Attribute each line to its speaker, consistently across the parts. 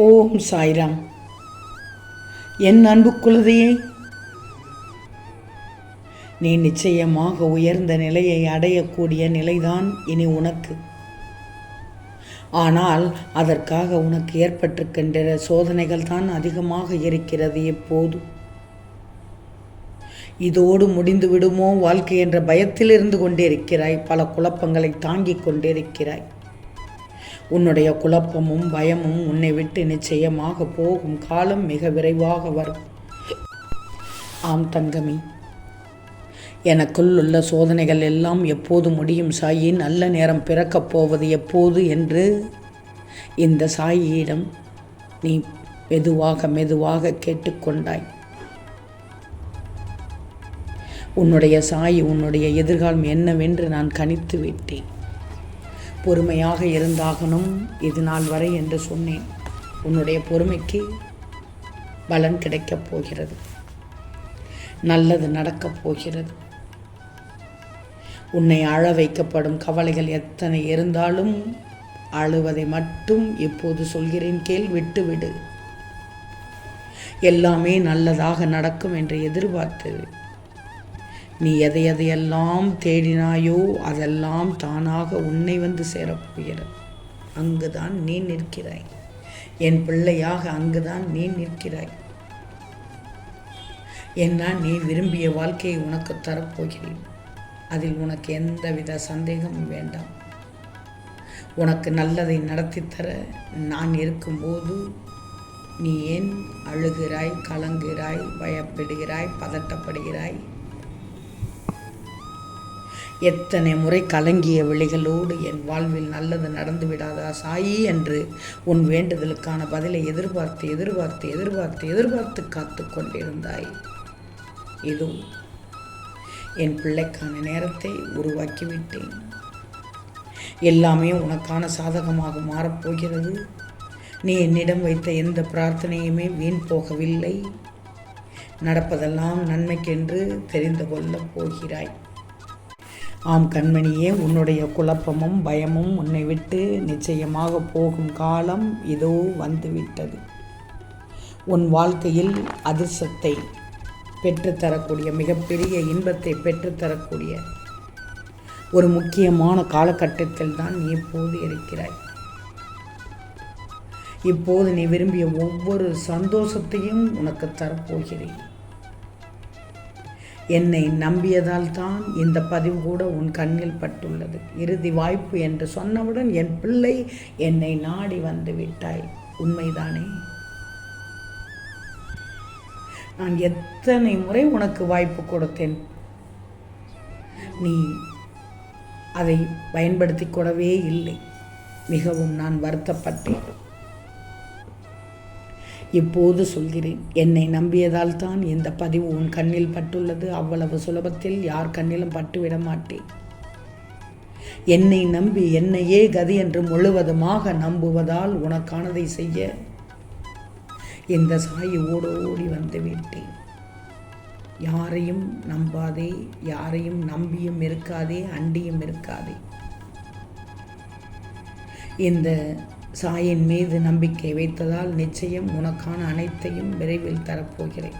Speaker 1: ஓம் சாய்ராம். என் அன்பு குழந்தையே நீ நிச்சயமாக உயர்ந்த நிலையை அடையக்கூடிய நிலைதான் இனி உனக்கு. ஆனால் அதற்காக உனக்கு ஏற்பட்டிருக்கின்ற சோதனைகள் தான் அதிகமாக இருக்கிறது எப்போது இதோடு முடிந்து விடுமோ வாழ்க்கை என்ற பயத்தில் இருந்து கொண்டிருக்கிறாய் பல குழப்பங்களை தாங்கிக் கொண்டிருக்கிறாய். உன்னுடைய குழப்பமும் பயமும் உன்னை விட்டு நிச்சயமாக போகும் காலம் மிக விரைவாக வரும். ஆம் தங்கமி. எனக்குள் உள்ள சோதனைகள் எல்லாம் எப்போது முடியும் சாயி? நல்ல நேரம் பிறக்கப் போவது எப்போது என்று இந்த சாயியிடம் நீ மெதுவாக மெதுவாக கேட்டுக்கொண்டாய் உன்னுடைய சாயி உன்னுடைய எதிர்காலம் என்னவென்று நான் கணித்து விட்டேன். பொறுமையாக இருந்தாகணும் இது நாள் வரை என்று சொன்னேன். உன்னுடைய பொறுமைக்கு பலன் கிடைக்கப் போகிறது. நல்லது நடக்கப் போகிறது. உன்னை அழ வைக்கப்படும் கவலைகள் எத்தனை இருந்தாலும் அழுவதை மட்டும் இப்போது சொல்கிறேன். கேள் விட்டுவிடு. எல்லாமே நல்லதாக நடக்கும் என்று எதிர்பார்த்து நீ எதை எதையெல்லாம் தேடினாயோ அதெல்லாம் தானாக உன்னை வந்து சேரப்போகிறது. அங்குதான் நீ நிற்கிறாய். என் பிள்ளையாக அங்குதான் நீ நிற்கிறாய். என்ன நீ விரும்பிய வாழ்க்கையை உனக்கு தரப்போகிறேன். அதில் உனக்கு எந்தவித சந்தேகமும் வேண்டாம். உனக்கு நல்லதை நடத்தித்தர நான் இருக்கும்போது நீ ஏன் அழுகிறாய் கலங்குகிறாய் பயப்படுகிறாய் பதட்டப்படுகிறாய்? எத்தனை முறை கலங்கிய விழிகளோடு என் வாழ்வில் நல்லது நடந்து விடாதா சாயி என்று உன் வேண்டுதலுக்கான பதிலை எதிர்பார்த்து எதிர்பார்த்து எதிர்பார்த்து எதிர்பார்த்து காத்து கொண்டிருந்தாய். இதோ என் பிள்ளைக்கான நேரத்தை உருவாக்கிவிட்டேன். எல்லாமே உனக்கான சாதகமாக மாறப்போகிறது நீ என்னிடம் வைத்த எந்த பிரார்த்தனையுமே வீண் போகவில்லை. நடப்பதெல்லாம் நன்மைக்கென்று தெரிந்து கொள்ளப் போகிறாய். ஆம் கண்மணியே உன்னுடைய குழப்பமும் பயமும் உன்னை விட்டு நிச்சயமாக போகும் காலம் இதோ வந்துவிட்டது. உன் வாழ்க்கையில் அதிர்ஷ்டத்தை பெற்றுத்தரக்கூடிய மிகப்பெரிய இன்பத்தை பெற்றுத்தரக்கூடிய ஒரு முக்கியமான காலகட்டத்தில் தான் நீ இப்போது இருக்கிறாய். இப்போது நீ விரும்பிய ஒவ்வொரு சந்தோஷத்தையும் உனக்கு தரப்போகிறேன். என்னை நம்பியதால் தான் இந்த பதிவு கூட உன் கண்ணில் பட்டுள்ளது. இறுதி வாய்ப்பு என்று சொன்னவுடன் என் பிள்ளை என்னை நாடி வந்து விட்டாய். உண்மைதானே? நான் எத்தனை முறை உனக்கு வாய்ப்பு கொடுத்தேன்? நீ அதை பயன்படுத்தி கூடவே இல்லை. மிகவும் நான் வருத்தப்பட்டேன். இப்போது சொல்கிறேன்? என்னை நம்பியதால் தான் இந்த பதிவு உன் கண்ணில் பட்டுள்ளது. அவ்வளவு சுலபத்தில் யார் கண்ணிலும் பட்டுவிட மாட்டேன். என்னை நம்பி என்னையே கதி என்று முழுவதுமாக நம்புவதால் உனக்கானதை செய்ய இந்த சாயி ஓடோடி வந்து விட்டேன். யாரையும் நம்பாதே யாரையும் நம்பியும் இருக்காதே அண்டியும் இருக்காதே. இந்த சாயின் மீது நம்பிக்கை வைத்ததால் நிச்சயம் உனக்கான அனைத்தையும் விரைவில் தரப்போகிறேன்.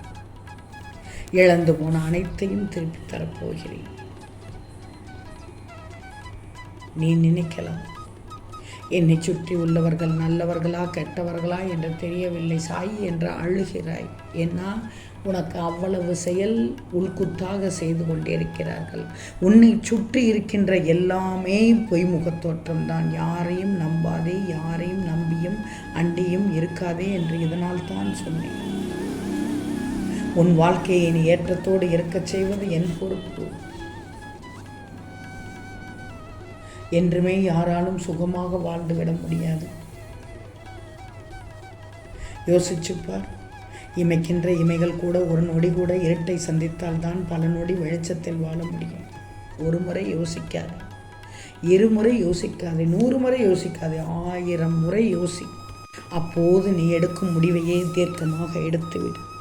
Speaker 1: இழந்து போன அனைத்தையும் திருப்பி தரப்போகிறேன். நீ நினைக்கலாம். என்னை சுற்றி உள்ளவர்கள் நல்லவர்களா கெட்டவர்களா என்று தெரியவில்லை. சாய் என்று அழுகிறாய். ஏன்னா உனக்கு அவ்வளவு செயல் உள்குத்தாக செய்து கொண்டிருக்கிறார்கள். உன்னை சுற்றி இருக்கின்ற எல்லாமே பொய்முகத் தோற்றம்தான் யாரையும் நம்பாதே யாரையும் நம்பியும் அண்டியும் இருக்காதே என்று இதனால் தான் சொன்னேன். உன் வாழ்க்கையை நீ ஏற்றத்தோடு இருக்கச் செய்வது என் பொறுப்பு. என்றுமே யாராலும் சுகமாக வாழ்ந்துவிட முடியாது. யோசிச்சுப்பார். இமைக்கின்ற இமைகள் கூட ஒரு நொடி கூட இருட்டை சந்தித்தால் தான் பல நொடி வெளிச்சத்தில் வாழ முடியும். ஒரு முறை யோசிக்காது. இருமுறை யோசிக்காதே. நூறு முறை யோசிக்காதே. ஆயிரம் முறை யோசி. அப்போது நீ எடுக்கும் முடிவையே தீர்க்கமாக எடுத்துவிடு.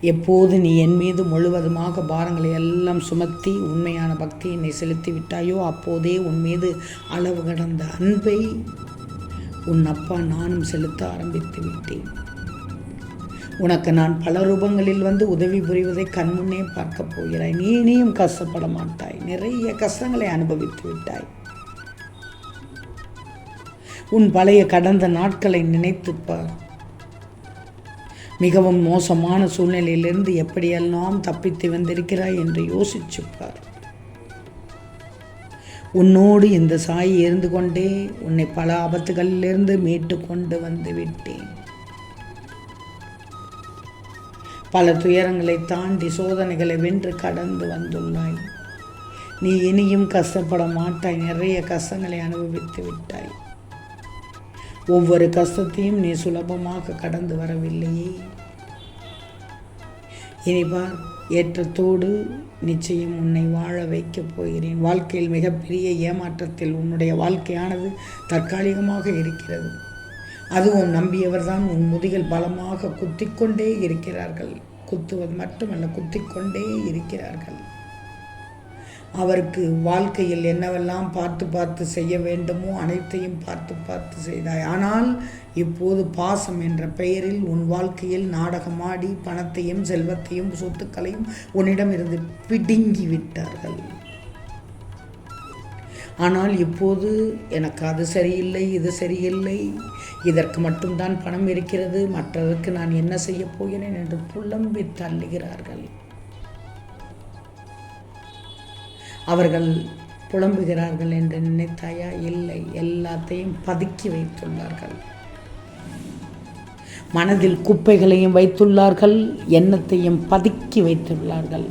Speaker 1: எப்போது நீ என் மீது முழுவதுமாக பாரங்களை எல்லாம் சுமத்தி உண்மையான பக்தியினை செலுத்தி விட்டாயோ அப்போதே உன் மீது அளவு கடந்த அன்பை உன் அப்பா நானும் செலுத்த ஆரம்பித்து விட்டேன். உனக்கு நான் பல ரூபங்களில் வந்து உதவி புரிவதை கண்முன்னே பார்க்கப் போகிறாய். நீ இனியும் கஷ்டப்பட மாட்டாய். நிறைய கஷ்டங்களை அனுபவித்து விட்டாய். உன் பழைய கடந்த நாட்களை நினைத்துப் பார். மிகவும் மோசமான சூழ்நிலையிலிருந்து எப்படியெல்லாம் தப்பித்து வந்திருக்கிறாய் என்று யோசிச்சுப்பார் உன்னோடு இந்த சாய் இருந்து கொண்டே உன்னை பல ஆபத்துகளிலிருந்து மீட்டு கொண்டு வந்து விட்டேன். பல துயரங்களை தாண்டி சோதனைகளை வென்று கடந்து வந்துள்ளாய். நீ இனியும் கஷ்டப்பட மாட்டாய். நிறைய கஷ்டங்களை அனுபவித்து விட்டாய். ஒவ்வொரு கஷ்டத்தையும் நீ சுலபமாக கடந்து வரவில்லையே. இனிபார் ஏற்றத்தோடு நிச்சயம் உன்னை வாழ வைக்கப் போகிறேன். வாழ்க்கையில் மிகப்பெரிய ஏமாற்றத்தில் உன்னுடைய வாழ்க்கையானது தற்காலிகமாக இருக்கிறது. அதுவும் நம்பியவர்தான் உன் முதுகில் பலமாக குத்திக்கொண்டே இருக்கிறார்கள். குத்துவது மட்டுமல்ல குத்திக்கொண்டே இருக்கிறார்கள். அவருக்கு வாழ்க்கையில் என்னவெல்லாம் பார்த்து பார்த்து செய்ய வேண்டுமோ அனைத்தையும் பார்த்து பார்த்து செய்தாய். ஆனால் இப்போது பாசம் என்ற பெயரில் உன் வாழ்க்கையில் நாடகமாடி பணத்தையும் செல்வத்தையும் சொத்துக்களையும் உன்னிடம் இருந்து பிடுங்கி விட்டார்கள் ஆனால் இப்போது எனக்கு அது சரியில்லை இது சரியில்லை. இதற்கு மட்டும்தான் பணம் இருக்கிறது. மற்றதற்கு நான் என்ன செய்யப் போகிறேன் என்று புலம்பி தள்ளுகிறார்கள். அவர்கள் புலம்புகிறார்கள் என்று நினைத்தாயா? இல்லை. எல்லாத்தையும் பதுக்கி வைத்துள்ளார்கள். மனதில் குப்பைகளையும் வைத்துள்ளார்கள். எண்ணத்தையும் பதுக்கி வைத்துள்ளார்கள்.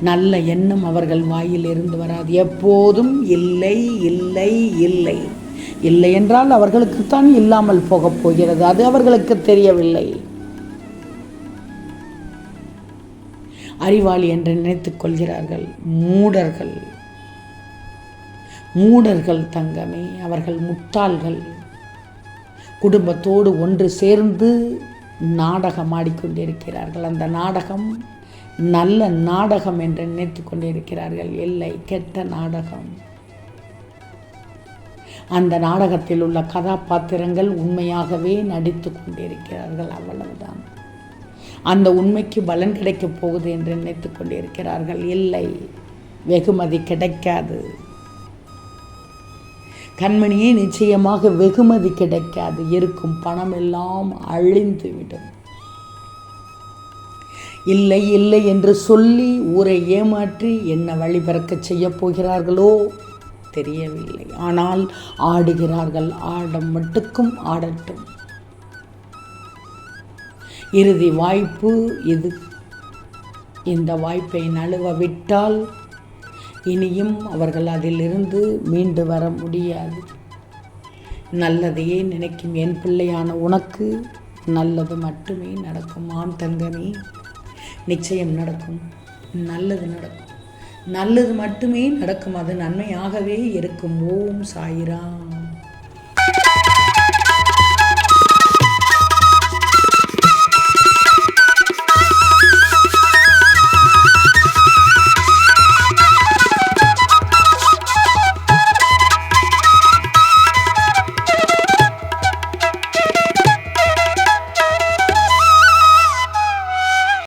Speaker 1: நல்ல எண்ணம் அவர்கள் வாயில் இருந்து வராது. எப்போதும் இல்லை இல்லை இல்லை. இல்லை என்றால் அவர்களுக்குத்தான் இல்லாமல் போகப் போகிறது. அது அவர்களுக்கு தெரியவில்லை. அறிவாளி என்று நினைத்துக் கொள்கிறார்கள். மூடர்கள். மூடர்கள் தங்கமே அவர்கள் முட்டாள்கள். குடும்பத்தோடு ஒன்று சேர்ந்து நாடகம் ஆடிக்கொண்டிருக்கிறார்கள். அந்த நாடகம் நல்ல நாடகம் என்று நினைத்து கொண்டிருக்கிறார்கள். இல்லை கெட்ட நாடகம். அந்த நாடகத்தில் உள்ள கதாபாத்திரங்கள் உண்மையாகவே நடித்து கொண்டிருக்கிறார்கள். அவ்வளவுதான். அந்த உண்மைக்கு பலன் கிடைக்கப் போகுது என்று நினைத்து கொண்டிருக்கிறார்கள். இல்லை வெகுமதி கிடைக்காது. கண்மணியே நிச்சயமாக வெகுமதி கிடைக்காது. இருக்கும் பணம் எல்லாம் அழிந்துவிடும். இல்லை இல்லை என்று சொல்லி ஊரை ஏமாற்றி என்ன வழிபிறக்கச் செய்யப் போகிறார்களோ தெரியவில்லை. ஆனால் ஆடுகிறார்கள். ஆடம் மட்டுக்கும் ஆடட்டும். இறுதி வாய்ப்பு இது. இந்த வாய்ப்பை நழுவ விட்டால் இனியும் அவர்கள் அதிலிருந்து மீண்டு வர முடியாது. நல்லதையே நினைக்கும் என் பிள்ளையான உனக்கு. நல்லது மட்டுமே நடக்கும் ஆண் தங்கமே. நிச்சயம் நடக்கும் நல்லது நடக்கும். நல்லது மட்டுமே நடக்கும் அது நன்மையாகவே இருக்கும். ஓம் சாயிராம்.